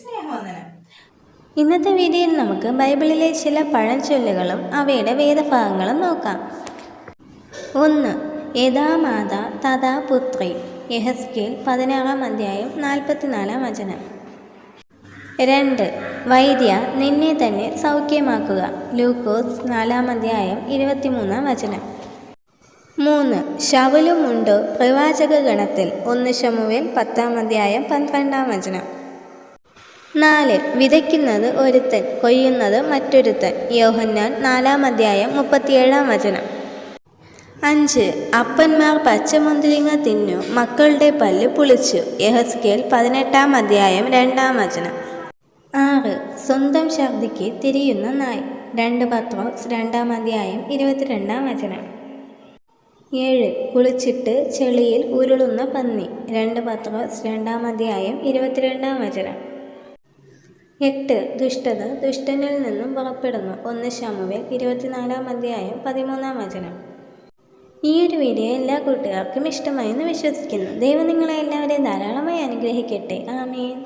സ്നേഹവന്ദനം. ഇന്നത്തെ വീഡിയോയിൽ നമുക്ക് ബൈബിളിലെ ചില പഴഞ്ചൊല്ലുകളും അവയുടെ വേദഭാഗങ്ങളും നോക്കാം. ഒന്ന് യഥാ മാത തഥാ പുത്രി യഹസ്കേൽ പതിനാറാം അധ്യായം നാൽപ്പത്തിനാലാം വചനം. രണ്ട് വൈദ്യ നിന്നെ തന്നെ സൗഖ്യമാക്കുക ലൂക്കോസ് നാലാം അധ്യായം ഇരുപത്തിമൂന്നാം വചനം. മൂന്ന്. ശവലുമുണ്ടോ പ്രവാചക ഗണത്തിൽ ഒന്ന് ശമുവേൽ പത്താം അധ്യായം പന്ത്രണ്ടാം വചനം. നാല്. വിതയ്ക്കുന്നത് ഒരുത്തൻ കൊയ്യുന്നത് മറ്റൊരുത്തൻ. യോഹന്നാൻ നാലാം അധ്യായം മുപ്പത്തിയേഴാം വചനം. അഞ്ച്. അപ്പന്മാർ പച്ചമുന്തിരിങ്ങ തിന്നു മക്കളുടെ പല്ല് പുളിച്ചു. യഹസ്കേൽ പതിനെട്ടാം അധ്യായം രണ്ടാം വചനം. ആറ്. സ്വന്തം ഛർദിക്ക് തിരിയുന്ന നായ്. രണ്ട് പത്രോസ് രണ്ടാം അധ്യായം ഇരുപത്തിരണ്ടാം വചനം. ഏഴ് കുളിച്ചിട്ട് ചെളിയിൽ ഉരുളുന്ന പന്നി. രണ്ട് പത്രോസ് രണ്ടാം അധ്യായം ഇരുപത്തിരണ്ടാം വചനം. എട്ട് ദുഷ്ടത ദുഷ്ടനിൽ നിന്നും പുറപ്പെടുന്നു. ഒന്ന് ശമുവേൽ ഇരുപത്തിനാലാം അധ്യായം പതിമൂന്നാം വചനം. ഈ ഒരു വീഡിയോ എല്ലാ കൂട്ടുകാർക്കും ഇഷ്ടമായി എന്ന് വിശ്വസിക്കുന്നു. ദൈവം നിങ്ങളെ എല്ലാവരെയും ധാരാളമായി അനുഗ്രഹിക്കട്ടെ. ആമേൻ.